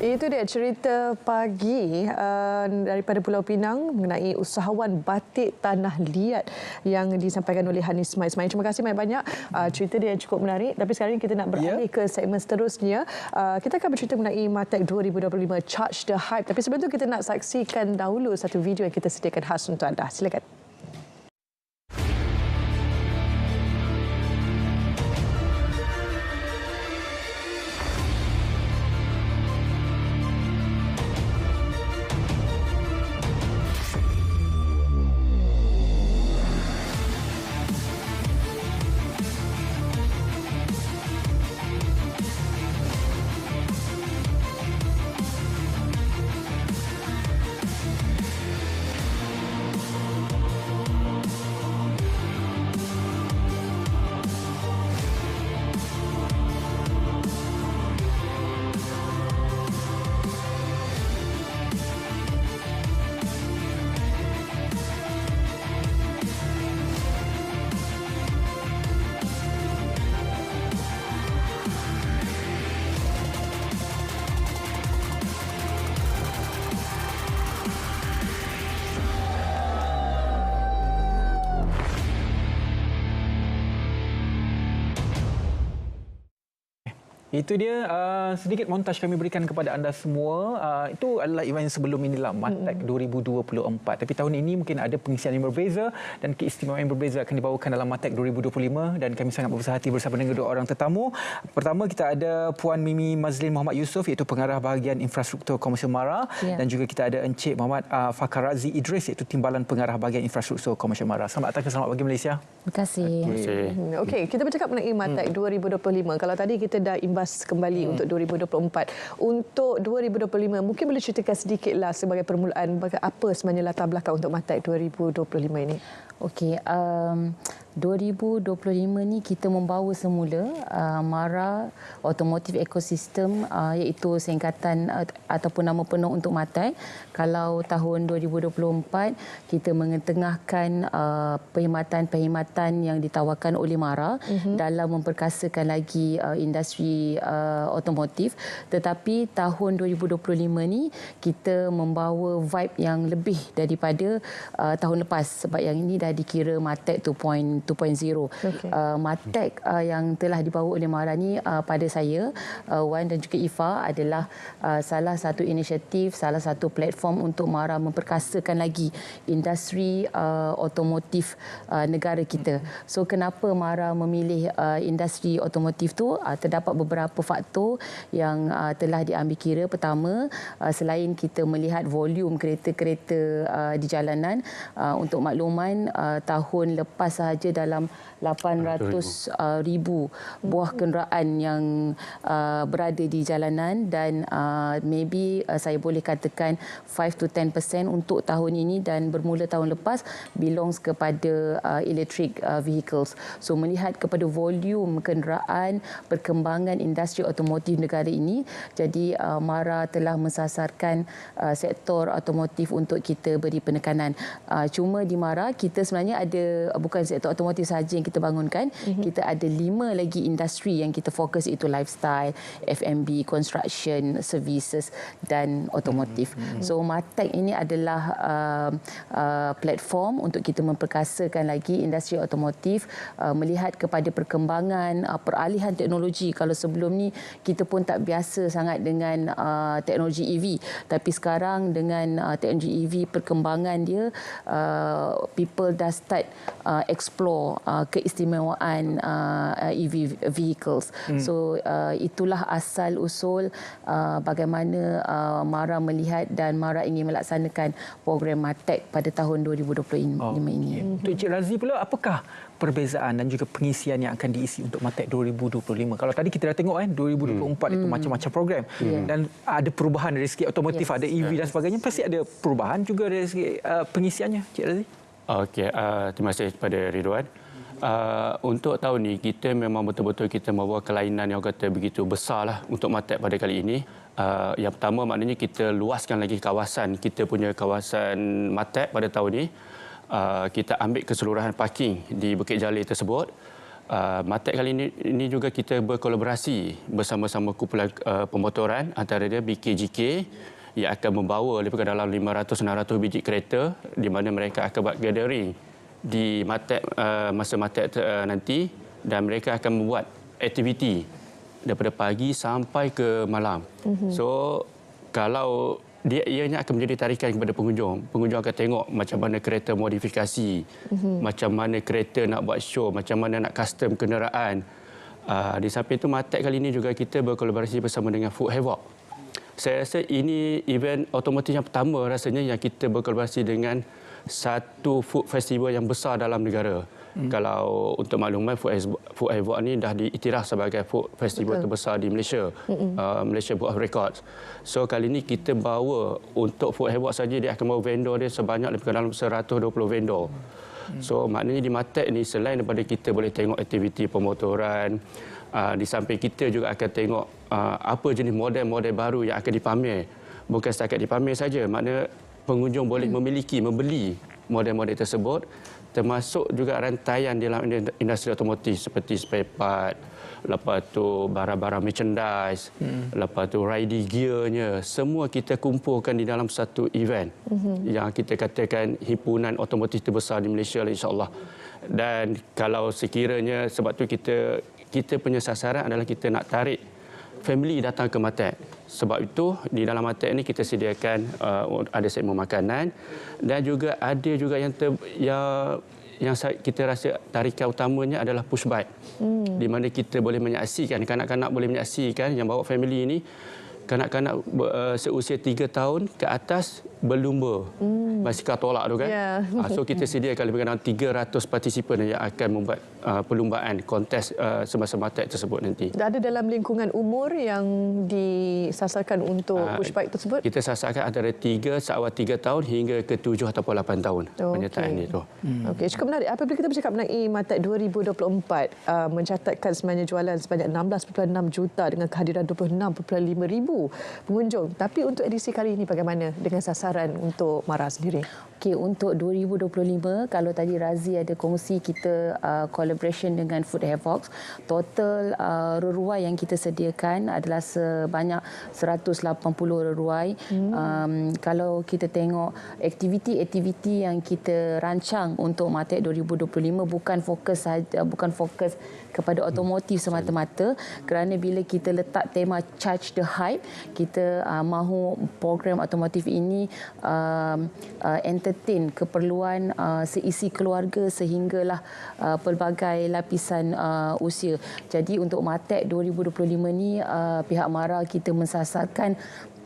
Itu dia cerita pagi uh, daripada Pulau Pinang mengenai usahawan batik tanah liat yang disampaikan oleh Hanis Ismail. Ismail. Terima kasih banyak-banyak. Uh, cerita dia cukup menarik. Tapi sekarang kita nak beralih yeah. ke segmen seterusnya. Uh, kita akan bercerita mengenai Matek 2025 Charge the Hype. Tapi sebelum itu kita nak saksikan dahulu satu video yang kita sediakan khas untuk anda. Silakan. Itu dia uh, sedikit montaj kami berikan kepada anda semua. Uh, itu adalah event sebelum inilah Matek hmm. 2024. Tapi tahun ini mungkin ada pengisian yang berbeza dan keistimewaan yang berbeza akan dibawakan dalam Matek 2025 dan kami sangat berbesar hati bersama dengan dua orang tetamu. Pertama kita ada Puan Mimi Mazlin Muhammad Yusof iaitu pengarah bahagian infrastruktur Komersial Mara yeah. dan juga kita ada Encik Muhammad uh, Fakar Razi Idris iaitu timbalan pengarah bahagian infrastruktur Komersial Mara. Selamat datang ke Selamat Pagi Malaysia. Terima kasih. Okey, okay, kita bercakap mengenai Matek hmm. 2025. Kalau tadi kita dah imbas imbas kembali hmm. untuk 2024. Untuk 2025, mungkin boleh ceritakan sedikitlah sebagai permulaan apa sebenarnya latar belakang untuk Matek 2025 ini? Okey, um, 2025 ni kita membawa semula uh, MARA Automotive Ecosystem uh, iaitu singkatan uh, ataupun nama penuh untuk Matai. Kalau tahun 2024 kita mengetengahkan uh, perkhidmatan-perkhidmatan yang ditawarkan oleh MARA uh-huh. dalam memperkasakan lagi uh, industri uh, otomotif tetapi tahun 2025 ni kita membawa vibe yang lebih daripada uh, tahun lepas sebab yang ini dah dikira Matai 2.0 2.0. Okay. Uh, Matek uh, yang telah dibawa oleh Maharani uh, pada saya, uh, Wan dan juga Ifa adalah uh, salah satu inisiatif, salah satu platform untuk Mara memperkasakan lagi industri uh, otomotif uh, negara kita. So kenapa Mara memilih uh, industri otomotif tu? Uh, terdapat beberapa faktor yang uh, telah diambil kira. Pertama, uh, selain kita melihat volume kereta-kereta uh, di jalanan, uh, untuk makluman uh, tahun lepas sahaja dalam 800 uh, ribu buah kenderaan yang uh, berada di jalanan dan uh, maybe uh, saya boleh katakan 5 to 10% untuk tahun ini dan bermula tahun lepas belongs kepada uh, electric uh, vehicles. So melihat kepada volume kenderaan perkembangan industri otomotif negara ini jadi uh, MARA telah mensasarkan uh, sektor otomotif untuk kita beri penekanan. Uh, cuma di MARA kita sebenarnya ada bukan sektor otomotif sahaja yang kita bangunkan mm-hmm. kita ada lima lagi industri yang kita fokus itu lifestyle F&B construction services dan otomotif mm-hmm. so Matek ini adalah uh, uh, platform untuk kita memperkasakan lagi industri otomotif uh, melihat kepada perkembangan uh, peralihan teknologi kalau sebelum ni kita pun tak biasa sangat dengan uh, teknologi EV tapi sekarang dengan uh, teknologi EV perkembangan dia uh, people dah start uh, explore uh, keistimewaan uh, EV vehicles. Hmm. So uh, itulah asal usul uh, bagaimana uh, Mara melihat dan Mara ingin melaksanakan program Matek pada tahun 2025 oh, ini. Okay. Untuk Cik Razi pula apakah perbezaan dan juga pengisian yang akan diisi untuk Matek 2025. Kalau tadi kita dah tengok kan 2024 hmm. itu hmm. macam-macam program hmm. dan ada perubahan dari segi otomotif, yes. ada EV dan sebagainya pasti ada perubahan juga dari segi uh, pengisiannya Cik Razi. Okey, uh, terima kasih kepada Ridwan. Uh, untuk tahun ini kita memang betul-betul kita membawa kelainan yang kata begitu besar lah untuk Matek pada kali ini. Uh, yang pertama maknanya kita luaskan lagi kawasan kita punya kawasan Matek pada tahun ini. Uh, kita ambil keseluruhan parking di Bukit Jalil tersebut. Uh, Matek kali ini, ini juga kita berkolaborasi bersama-sama kumpulan uh, pemotoran antara dia BKGK yang akan membawa lebih kurang dalam 500-600 biji kereta di mana mereka akan buat gathering di Matek uh, masa Matek uh, nanti dan mereka akan membuat aktiviti daripada pagi sampai ke malam. Mm-hmm. So kalau dia ianya akan menjadi tarikan kepada pengunjung. Pengunjung akan tengok macam mana kereta modifikasi, mm-hmm. macam mana kereta nak buat show, macam mana nak custom kenderaan. Uh, di samping itu Matek kali ini juga kita berkolaborasi bersama dengan Food Havoc. Saya rasa ini event otomotif yang pertama rasanya yang kita berkolaborasi dengan satu food festival yang besar dalam negara. Hmm. Kalau untuk makluman Food Havoc ni dah diiktiraf sebagai food festival Betul. terbesar di Malaysia. Hmm. Uh, Malaysia Book of Records. So kali ini kita bawa untuk Food Havoc saja dia akan bawa vendor dia sebanyak lebih kurang 120 vendor. Hmm. So maknanya di Matek ni selain daripada kita boleh tengok aktiviti pemotoran, uh, di samping kita juga akan tengok uh, apa jenis model-model baru yang akan dipamer. Bukan setakat dipamer saja, maknanya pengunjung boleh hmm. memiliki, membeli model-model tersebut termasuk juga rantaian di dalam industri otomotif seperti spare part, lepas tu barang-barang merchandise, hmm. lepas tu riding gearnya, semua kita kumpulkan di dalam satu event hmm. yang kita katakan himpunan otomotif terbesar di Malaysia lah insyaAllah. Dan kalau sekiranya sebab tu kita kita punya sasaran adalah kita nak tarik family datang ke Matek. Sebab itu di dalam Matek ini kita sediakan uh, ada segmen makanan dan juga ada juga yang ter, yang yang kita rasa tarikan utamanya adalah push bike. Hmm. Di mana kita boleh menyaksikan kanak-kanak boleh menyaksikan yang bawa family ini kanak-kanak uh, seusia 3 tahun ke atas berlumba hmm. basikal tolak tu kan. Yeah. uh, so kita sediakan lebih kurang 300 partisipan yang akan membuat uh, perlumbaan kontes uh, semasa matek tersebut nanti. Dah ada dalam lingkungan umur yang disasarkan untuk uh, push bike tersebut? Kita sasarkan antara 3 seawal 3 tahun hingga ke 7 ataupun 8 tahun oh, penyertaan okay. itu. Hmm. Okey, cukup menarik. Apabila kita bercakap mengenai Matek 2024 uh, mencatatkan sebenarnya jualan sebanyak 16.6 juta dengan kehadiran 26.5 ribu pengunjung. Tapi untuk edisi kali ini bagaimana dengan sasaran untuk Mara sendiri? Okey, untuk 2025 kalau tadi Razi ada kongsi kita uh, collaboration dengan Food Havoc, total uh, reruai yang kita sediakan adalah sebanyak 180 reruai. Hmm. Um, kalau kita tengok aktiviti-aktiviti yang kita rancang untuk Matek 2025 bukan fokus saja bukan fokus kepada otomotif semata-mata kerana bila kita letak tema charge the hype kita uh, mahu program otomotif ini uh, uh, entertain keperluan uh, seisi keluarga sehinggalah uh, pelbagai lapisan uh, usia. Jadi untuk Matek 2025 ni uh, pihak MARA kita mensasarkan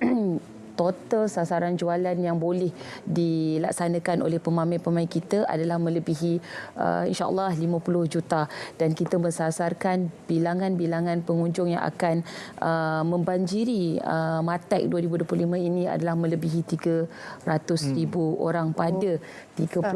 total sasaran jualan yang boleh dilaksanakan oleh pemamer-pemamer kita adalah melebihi uh, insyaAllah 50 juta dan kita mensasarkan bilangan-bilangan pengunjung yang akan uh, membanjiri uh, Matek 2025 ini adalah melebihi 300 ribu hmm. orang pada 31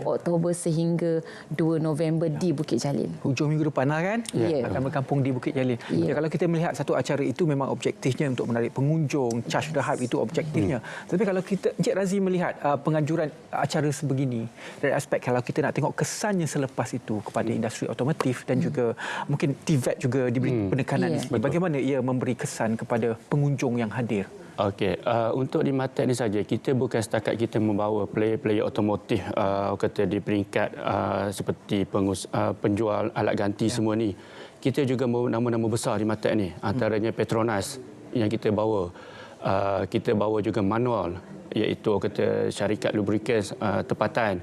Oktober sehingga 2 November ya. di Bukit Jalil. Hujung minggu depan lah kan? Ya. Akan berkampung di Bukit Jalil. Ya. Ya, kalau kita melihat satu acara itu memang objektifnya untuk menarik pengunjung, charge the hype itu objektifnya. Hmm. Tapi kalau kita, Encik Razi melihat uh, penganjuran acara sebegini dari aspek kalau kita nak tengok kesannya selepas itu kepada hmm. industri otomotif dan hmm. juga mungkin TVET juga diberi hmm. penekanan yeah. di Bagaimana ia memberi kesan kepada pengunjung yang hadir? Okey, uh, untuk di Matek ni saja kita bukan setakat kita membawa player-player otomotif uh, kata di peringkat uh, seperti pengus, uh, penjual alat ganti ya. semua ni. Kita juga nama-nama besar di Matek ni, antaranya hmm. Petronas yang kita bawa. Uh, kita bawa juga manual iaitu kata syarikat lubricants uh, tempatan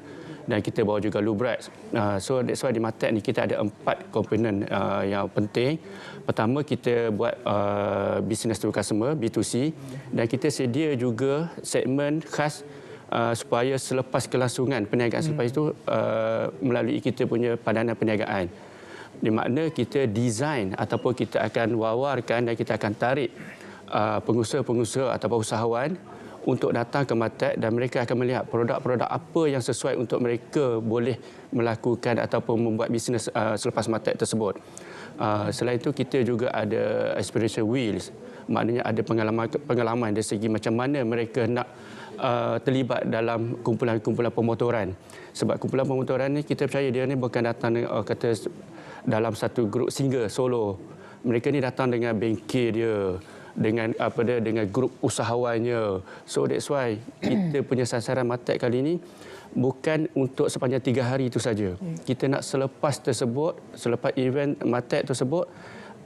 dan kita bawa juga Lubrex. Uh, so that's why di Matek ni kita ada empat komponen uh, yang penting. Pertama kita buat uh, business to customer B2C dan kita sedia juga segmen khas uh, supaya selepas kelangsungan perniagaan selepas hmm. itu uh, melalui kita punya padanan perniagaan. Di makna kita design ataupun kita akan wawarkan dan kita akan tarik pengusaha-pengusaha ataupun usahawan untuk datang ke Matek dan mereka akan melihat produk-produk apa yang sesuai untuk mereka boleh melakukan ataupun membuat bisnes uh, selepas Matek tersebut. Uh, selain itu kita juga ada aspiration wheels maknanya ada pengalaman pengalaman dari segi macam mana mereka nak uh, terlibat dalam kumpulan-kumpulan pemotoran sebab kumpulan pemotoran ni kita percaya dia ni bukan datang uh, kata dalam satu grup single solo. Mereka ni datang dengan bengkel dia dengan apa dia dengan grup usahawannya. So that's why kita punya sasaran Matek kali ini bukan untuk sepanjang tiga hari itu saja. Kita nak selepas tersebut, selepas event Matek tersebut,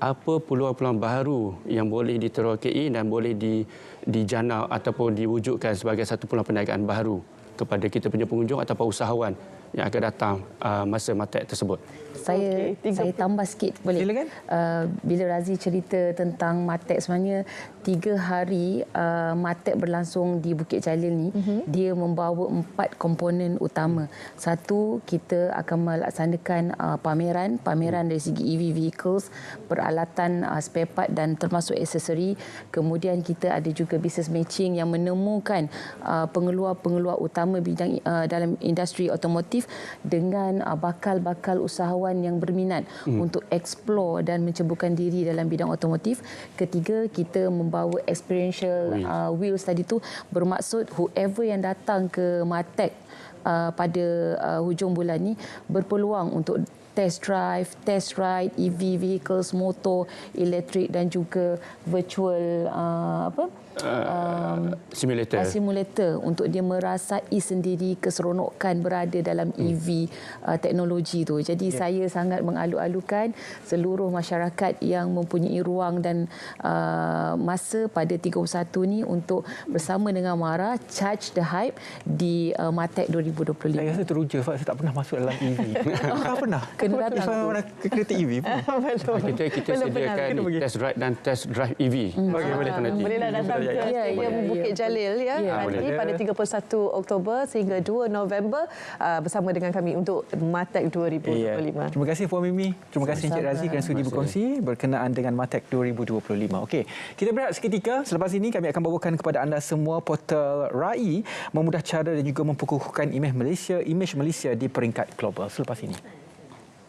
apa peluang-peluang baru yang boleh diterokai dan boleh di, dijana ataupun diwujudkan sebagai satu peluang perniagaan baru kepada kita punya pengunjung ataupun usahawan yang akan datang uh, masa Matek tersebut. Saya Okey, saya tambah sikit boleh. Silakan. Uh, bila Razi cerita tentang Matek sebenarnya tiga hari uh, Matek berlangsung di Bukit Jalil ni mm-hmm. dia membawa empat komponen utama. Satu kita akan melaksanakan uh, pameran pameran dari segi EV vehicles, peralatan uh, spare part dan termasuk aksesori. Kemudian kita ada juga business matching yang menemukan uh, pengeluar-pengeluar utama bidang uh, dalam industri otomotif dengan uh, bakal-bakal usahawan yang berminat hmm. untuk explore dan menceburkan diri dalam bidang otomotif. Ketiga, kita membawa experiential uh, wheels tadi tu bermaksud whoever yang datang ke Matek uh, pada uh, hujung bulan ni berpeluang untuk test drive, test ride EV vehicles, motor, elektrik dan juga virtual uh, apa? Um, simulator. Uh, simulator untuk dia merasai sendiri keseronokan berada dalam hmm. EV uh, teknologi tu. Jadi yeah. saya sangat mengalu-alukan seluruh masyarakat yang mempunyai ruang dan uh, masa pada 31 ni untuk bersama dengan Mara charge the hype di uh, Matek 2025. Saya rasa teruja sebab saya tak pernah masuk dalam EV. tak pernah. Kena datang. Saya pernah ke kereta EV pun. Belum. Kita kita Belum sediakan test ride dan test drive EV. Hmm. Okey, boleh. nanti. Bolehlah datang ke Ya, ya, Stadium ya, Bukit ya. Jalil ya Ya. nanti pada 31 Oktober sehingga 2 November uh, bersama dengan kami untuk Matek 2025. Ya. Terima kasih Puan Mimi. Terima kasih Encik Razi kerana sudi berkongsi berkenaan dengan Matek 2025. Okey, kita berehat seketika. Selepas ini kami akan bawakan kepada anda semua portal RAI memudah cara dan juga memperkukuhkan imej Malaysia, imej Malaysia di peringkat global. Selepas ini.